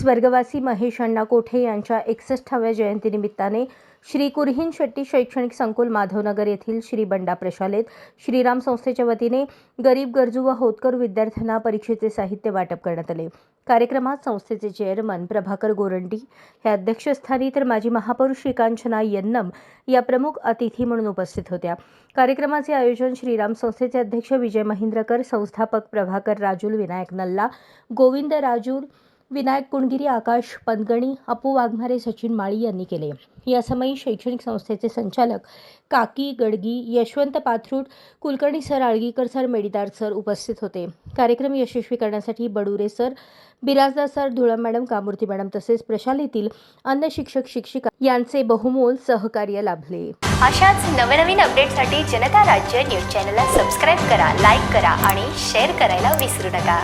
स्वर्गवासी महेश अण्णा कोठे यांच्या एकसष्टाव्या जयंतीनिमित्ताने श्री कुरहीन शेट्टी शैक्षणिक संकुल माधवनगर येथील श्री बंडा प्रशालेत श्रीराम संस्थेच्या वतीने गरीब गरजू व होतकरू विद्यार्थ्यांना परीक्षेचे साहित्य वाटप करण्यात आले. कार्यक्रमात संस्थेचे चेअरमन प्रभाकर गोरंटी हे अध्यक्षस्थानी तर माजी महापौर श्रीकांचना यन्नम या प्रमुख अतिथी म्हणून उपस्थित होत्या. कार्यक्रमाचे आयोजन श्रीराम संस्थेचे अध्यक्ष विजय महिंद्रकर संस्थापक प्रभाकर राजूल विनायक नल्ला गोविंद राजूर विनायक कुणगिरी आकाश पनगणी अपू वाघमारे सचिन माळी यांनी केले. यासमयी शैक्षणिक संस्थेचे संचालक काकी Gadgi Yashwant Pathrut Kulkarni sir Algikar sir Medidar sir उपस्थित होते. कार्यक्रम यशस्वी करण्यासाठी Badure sir Birajdar sir Dhulam madam Kamurti madam तसेच प्रशालेतील अन्य शिक्षक शिक्षिका यांचे बहुमोल सहकार्य लाभले. अशाच नवनवीन अपडेटसाठी जनता राज्य न्यूज चॅनलला सबस्क्राईब करा लाईक करा आणि शेअर करायला विसरू नका.